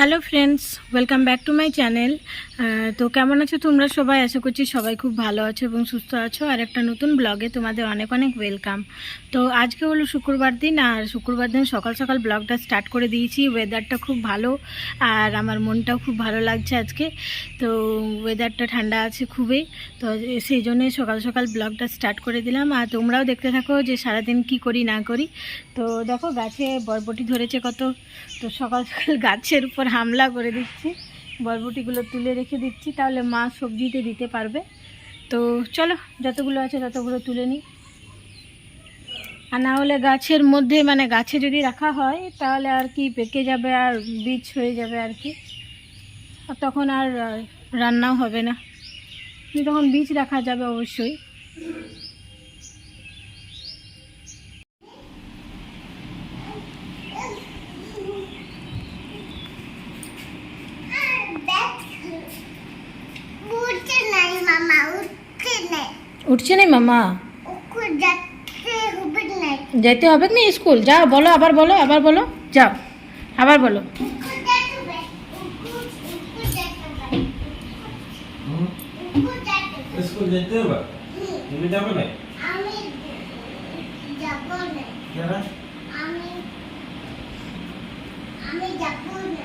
Hello friends welcome back to my channel তো কেমন আছো তোমরা সবাই? আশা করছি সবাই খুব ভালো আছো এবং সুস্থ আছো। আর একটা নতুন ব্লগে তোমাদের অনেক অনেক ওয়েলকাম তো আজকে হলো শুক্রবার দিন, আর শুক্রবার দিন সকাল সকাল ব্লগটা স্টার্ট করে দিয়েছি। ওয়েদারটা খুব ভালো, আর আমার মনটাও খুব ভালো লাগছে আজকে। তো ওয়েদারটা ঠান্ডা আছে খুবই, তো সেই জন্যই সকাল সকাল ব্লগটা স্টার্ট করে দিলাম। আর তোমরাও দেখতে থাকো যে সারাদিন কি করি, না করি। তো দেখো গাছে বরবটি ধরেছে কত, তো সকাল সকাল গাছের উপর হামলা করে দিচ্ছি। বরবটিগুলো তুলে রেখে দিচ্ছি, তাহলে মা সবজিতে দিতে পারবে। তো চলো, যতগুলো আছে ততগুলো তুলে নিই। আর না হলে গাছের মধ্যে মানে গাছে যদি রাখা হয়, তাহলে আর কি পেকে যাবে আর বীজ হয়ে যাবে আর কি। আর তখন আর রান্নাও হবে না। তখন বীজ রাখা যাবে অবশ্যই উঠছে নাই মামা উঠছে নাই উঠছে না মামা? যেতে হবে না স্কুল? যাও বলো আবার বলো আবার বলো। যাও আবার বলো। ওকে যাবে ওকে যাবে ওকে যাবে স্কুল যেতে হবে? তুমি যাবে না আমি যাব না কেন? আমি আমি যাব না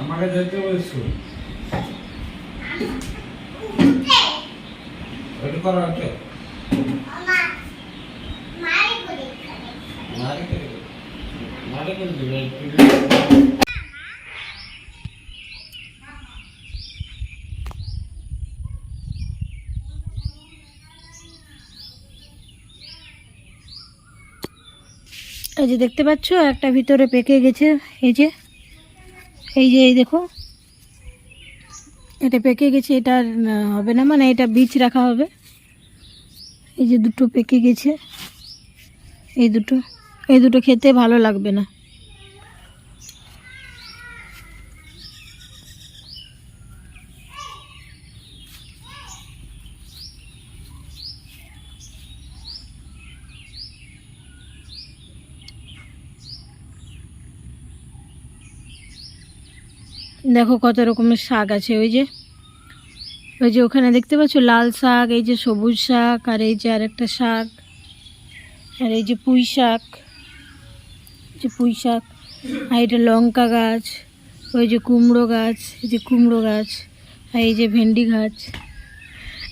আমাকে যেতে হবে স্কুল উঠে ওইটা করো এই যে দেখতে পাচ্ছ একটা ভিতরে পেকে গেছে এই যে। এই যে এই দেখো। এটা পেকে গেছে এটা আর, হবে না মানে এটা বীজ রাখা হবে। এই যে দুটো পেকে গেছে। এই দুটো এই দুটো খেতে ভালো লাগবে না। দেখো কত রকমের শাক আছে, ওই যে। ওই যে ওখানে দেখতে পাচ্ছ লাল শাক, এই যে সবুজ শাক, আর এই যে আরেকটা শাক, আর এই যে পুঁই শাক যে পুঁই শাক, আর এটা লঙ্কা গাছ, ওই যে কুমড়ো গাছ, এই যে কুমড়ো গাছ, আর এই যে ভেন্ডি গাছ,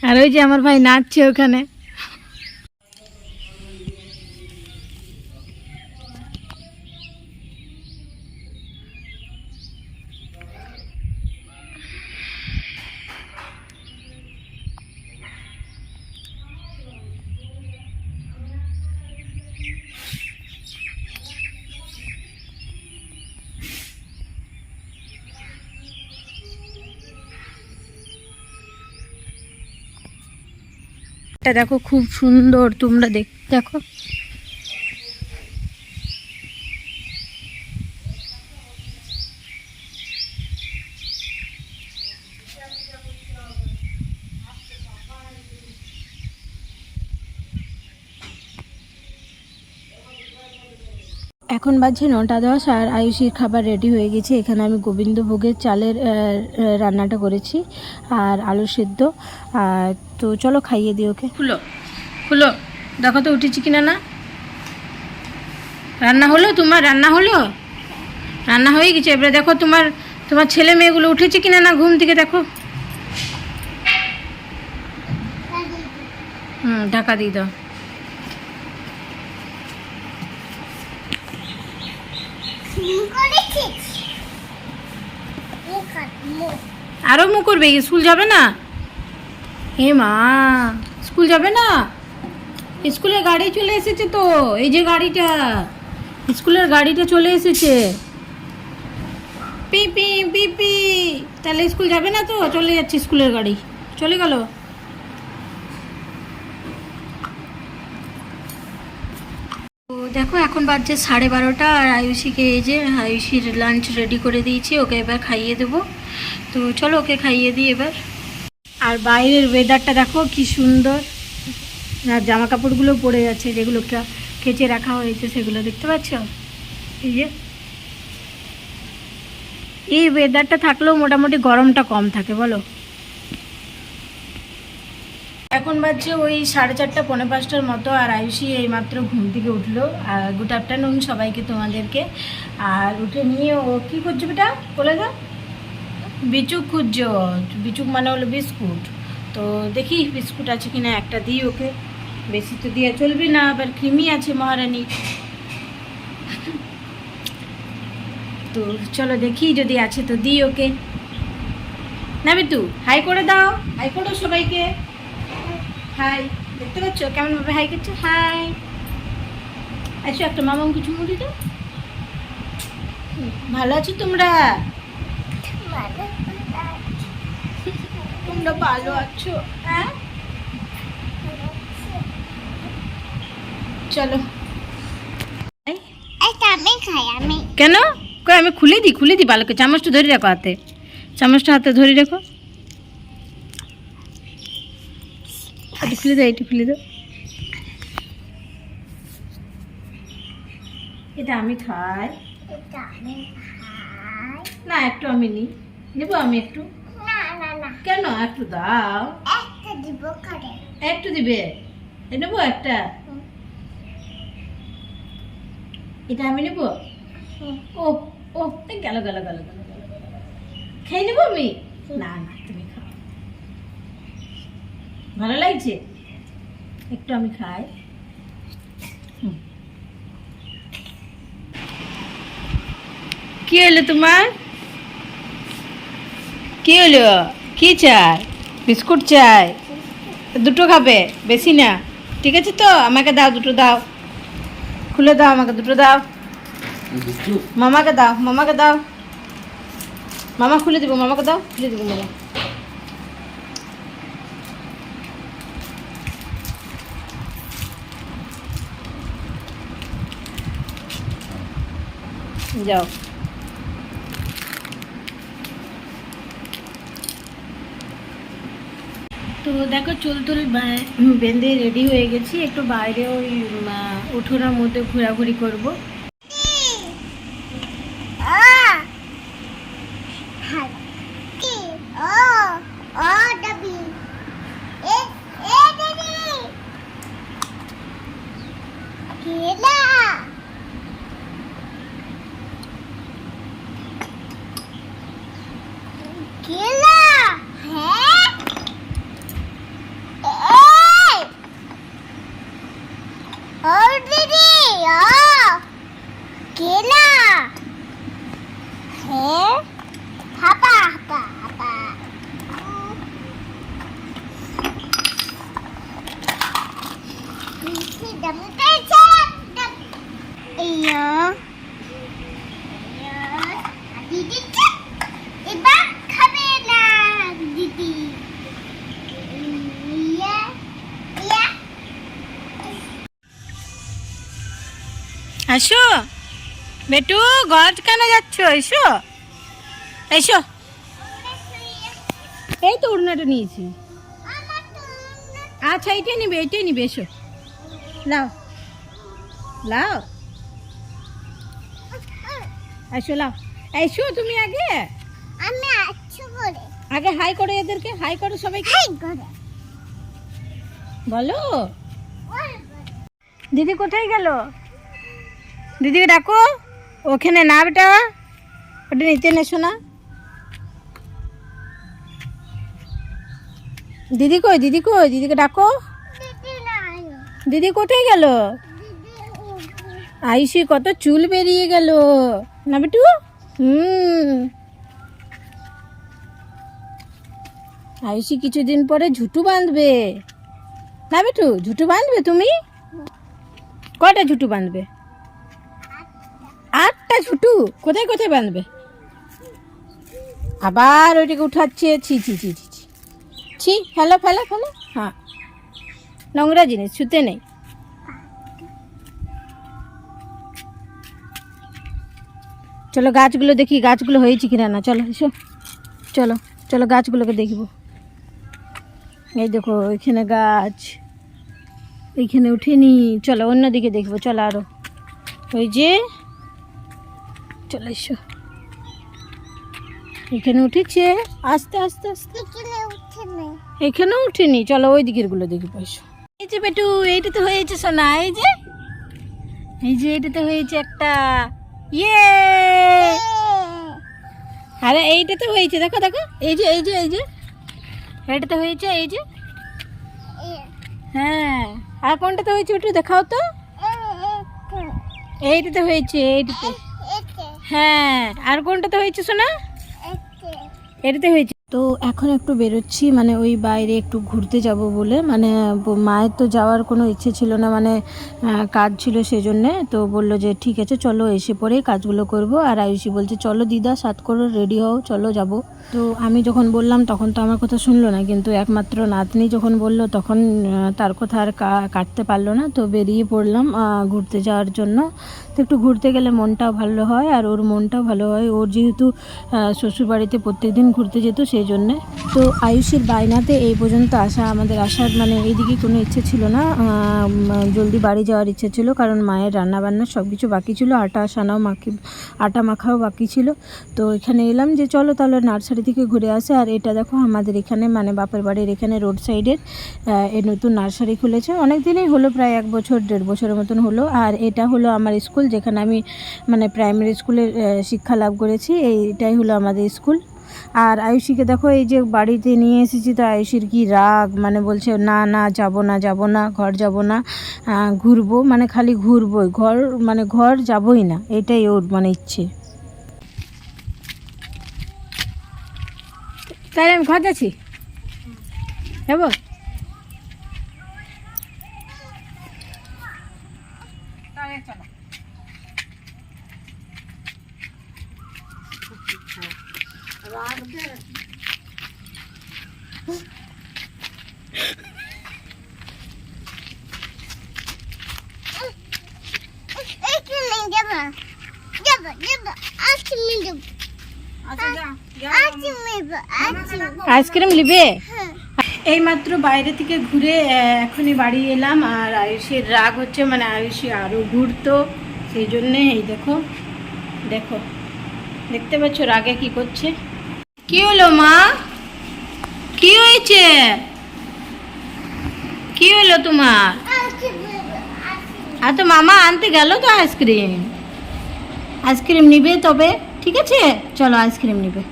আর ওই যে আমার ভাই নাচছে ওখানে। দেখো খুব সুন্দর তোমরা দেখ দেখো। এখন বাজছে নটা দশ আর আয়ুষির খাবার রেডি হয়ে গেছে। এখানে আমি গোবিন্দভোগের চালের রান্নাটা করেছি আর আলু সেদ্ধ। আর তো চলো খাইয়ে দিই ওকে। খুলো খুলো। দেখো তো উঠেছি কিনা না? রান্না হলো তোমার? রান্না হলো? রান্না হয়ে গেছে। এবারে দেখো তোমার তোমার ছেলে মেয়েগুলো উঠেছে কিনা না ঘুম থেকে দেখো। হুম, ঢাকা দিয়ে দাও। আরও মুখ করবে স্কুল যাবে না? হে মা, স্কুল যাবে না? স্কুলে গাড়ি চলে এসেছে তো, এই যে গাড়িটা, স্কুলের গাড়িটা চলে এসেছে। পিপি পি পি পি, তাহলে স্কুল যাবে না তো? চলে যাচ্ছে স্কুলের গাড়ি, চলে গেল। দেখো, এখন বাজছে সাড়ে বারোটা আর আয়ুষীকে এই যে আয়ুষীর লাঞ্চ রেডি করে দিয়েছি, ওকে এবার খাইয়ে দেবো। তো চলো ওকে খাইয়ে দিই এবার। আর বাইরের ওয়েদারটা দেখো, কি সুন্দর। আর জামা কাপড়গুলো পরে যাচ্ছে যেগুলো কেচে রাখা হয়েছে, সেগুলো দেখতে পাচ্ছ? এই যে। এই ওয়েদারটা থাকলেও মোটামুটি গরমটা কম থাকে, বলো। এখন বাজছে ওই সাড়ে চারটা, পৌনে পাঁচটার মতো, আর আয়ুষি এইমাত্র ঘুম থেকে উঠল। আর গুড আফটারনুন সবাইকে তোমাদেরকে। আর উঠে নিয়ে ও কী করছ বেটা? বলে দাও। বিচুক খুঁজছো বিচুক মানে হলো বিস্কুট। তো দেখি বিস্কুট আছে কিনা, একটা দিই ওকে। বেশি তো দিয়ে চলবে না, আবার ক্রিমি আছে মহারানী। তো চলো দেখি, যদি আছে তো দিই ওকে। না বিটু হাই করে দাও। হাই করো সবাইকে। হাই দেখতে পাচ্ছ? কেমন ভাবে হাই করছে হাই আচ্ছা একটা মামাম কিছু মুড়ি দাও ভালো আছো তোমরা? তোমরা ভালো আছো? হ্যাঁ? চলো। আমি কেন? আমি খুলে দিই খুলে দিই ভালো করে চামচটা ধরে রাখো হাতে। চামচটা হাতে ধরে রাখো। খুলে দাও একটু খুলে দাও। এটা আমি খাই। এটা আমি খাই। না একটু আমি নিই। নেব আমি একটু? না না না। কেন? একটু দাও। একটা দিব নেব একটা? এটা আমি নেব? ও ও এই গেল গেল গেল গেল গেল, গেল, গেল। খেয়ে নেব আমি? না না তুমি খাও। ভালো লাগছে? একটু আমি খাই। কি হলো তোমার? কি হলো? কি চাই? বিস্কুট চাই? দুটো খাবে? বেশি না। ঠিক আছে তো? আমাকে দাও দুটো দাও। খুলে দাও আমাকে দুটো দাও। মামাকে দাও মামাকে দাও। মামা খুলে দিব মামাকে দাও খুলে দিব মামা। যাও। তো দেখো চুল টুল বেঁধে রেডি হয়ে গেছি। একটু বাইরে ওই উঠোনার মধ্যে ঘোরাঘুরি করব। kill আসো বেটু ঘর কেন যাচ্ছ? এসো। এসো। এই তো উড়নাটা নিয়েছি। আচ্ছা এইটাই নিবে এইটাই নিবে এসো। লাও। লাও। এসো লাও। এসো তুমি আগে। আমি আগে হাই করো এদেরকে হাই করো সবাইকে। হাই করে বলো। দিদি কোথায় গেল? দিদিকে ডাকো, ওখানে না বেটা, ওটা নিতে নেছো না দিদি কই দিদি কই, দিদিকে ডাকো। দিদি কোথায় গেল? আইসি কত চুল বেরিয়ে গেল। না বেটু? হুম। আইসি কিছুদিন পরে ঝুটু বাঁধবে। না বেটু, ঝুটু বাঁধবে তুমি? কটা ঝুটু বাঁধবে? আটটা ঝুটু। কোথায় কোথায় বাঁধবে? আবার ওইটাকে উঠাচ্ছে। ছি ছি ছি ছি ছি। ছি, ফেলো ফেলো ফেলো। হ্যাঁ। নোংরা জিনিস, ছুতে নেই। চলো গাছগুলো দেখি, গাছগুলো হয়েছে কিনা না। চলো, এসো। চলো চলো গাছগুলোকে দেখব। এই দেখো এখানে গাছ। এইখানে উঠেনি চলো অন্যদিকে দেখব, চলো আরও। ওই যে চলে এসো। এখানে উঠেছে? আস্তে আস্তে আস্তে। এখানে উঠিনি। চলো ওই দিকেরগুলো দেখি পাইছো এই যে বেটু এইটা তো হয়েছে সোনা এই যে। এই যে এইটাতে হয়েছে একটা ইয়ে। আরে এইটা তো হয়েছে দেখো দেখো। এই যে এই যে এই যে। এটা এইটাতে হয়েছে এই যে। হ্যাঁ। আর কোনটা তো হয়েছে একটু দেখাও তো। এইটাতে হয়েছে এইটাতে। হ্যাঁ আর কোনটাতে হয়েছে শোনা এটাতে হয়েছে। তো এখন একটু বেরোচ্ছি মানে ওই বাইরে একটু ঘুরতে যাব বলে মানে মায়ের তো যাওয়ার কোনো ইচ্ছে ছিল না মানে কাজ ছিল সেজন্যে, তো বলল যে ঠিক আছে, চলো এসে পরেই কাজগুলো করব, আর আয়ুষি বলছে, চলো দিদা, সাত করো, রেডি হও, চলো যাব। তো আমি যখন বললাম, তখন তো আমার কথা শুনলো না, কিন্তু একমাত্র নাতনি যখন বলল, তখন তার কথা আর কাটতে পারল না, তো বেরিয়ে পড়লাম ঘুরতে যাওয়ার জন্য। তো একটু ঘুরতে গেলে মনটাও ভালো হয় আর ওর মনটাও ভালো হয়। ওর যেহেতু শ্বশুরবাড়িতে প্রত্যেকদিন ঘুরতে যেত সেই জন্যে। তো আয়ুষের বায়নাতে এই পর্যন্ত আসা, আমাদের আসার মানে এইদিকে কোনো ইচ্ছে ছিল না। জলদি বাড়ি যাওয়ার ইচ্ছে ছিল কারণ মায়ের রান্না বান্না সব কিছু বাকি ছিল। আটা সানাও মাখি, আটা মাখাও বাকি ছিল। তো এখানে এলাম যে চলো তাহলে নার্সারি থেকে ঘুরে আসে। আর এটা দেখো আমাদের এখানে মানে বাপের বাড়ির এখানে রোড সাইডের এই নতুন নার্সারি খুলেছে। অনেক দিনই হলো, প্রায় এক বছর, দেড় বছরের মতন হলো। আর এটা হলো আমার স্কুল যেখানে আমি মানে প্রাইমারি স্কুলের শিক্ষা লাভ করেছি, এইটাই হলো আমাদের স্কুল। আর আয়ুষীকে দেখো, এই যে বাড়িতে নিয়ে এসেছি তো আয়ুষীর কি রাগ মানে বলছে, না না, যাব না যাব না, ঘর যাব না ঘুরবো। মানে খালি ঘুরবোই, ঘর মানে ঘর যাবই না, এটাই ওর মানে ইচ্ছে। তাই আমি ঘর যাচ্ছি? যাব এখানে যাব যাব যাব আজকে মিলব আজকে মিলব আজকে আইসক্রিম নিবে? হ্যাঁ। এইমাত্র বাইরে থেকে ঘুরে এখনই বাড়ি এলাম, আর আয়ুষের রাগ হচ্ছে মানে আয়ুষী আরও ঘুরতো, সেই জন্যে এই দেখো দেখো, দেখতে পাচ্ছ রাগে কি করছে? কি হলো মা? কি হয়েছে? কি হলো তোমার? আর তো মামা আনতে গেল তো আইসক্রিম। আইসক্রিম নিবে তবে, ঠিক আছে? চলো আইসক্রিম নিবে।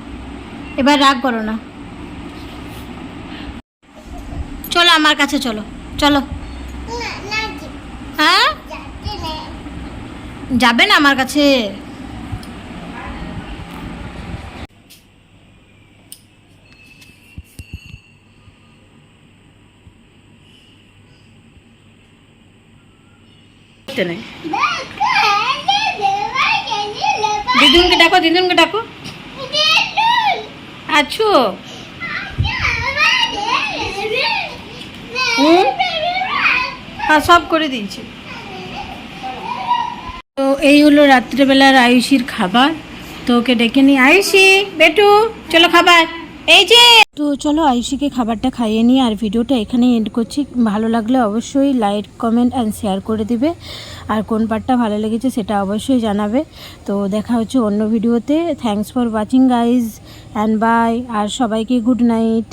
এবার রাগ করো না। চলো আমার কাছে চলো চলো। হ্যাঁ? যাবে না আমার কাছে। দিদুনকে ডাকো দিদুনকে ডাকো। আছো? হ্যাঁ সব করে দিয়েছি। তো এই হলো রাত্রেবেলার আয়ুষির খাবার। তো ওকে ডেকে নিই আয়ুষি, বেটু, চলো খাবার। এই যে! তো চলো আয়ুষিকে খাবারটা খাইয়ে নিই আর ভিডিওটা এখানে এন্ড করছি। ভালো লাগলে অবশ্যই লাইক কমেন্ট অ্যান্ড শেয়ার করে দিবে। আর কোন পার্টটা ভালো লেগেছে সেটা অবশ্যই জানাবে। তো দেখা হচ্ছে অন্য ভিডিওতে। Thanks for watching guys and bye আর সবাইকে গুড নাইট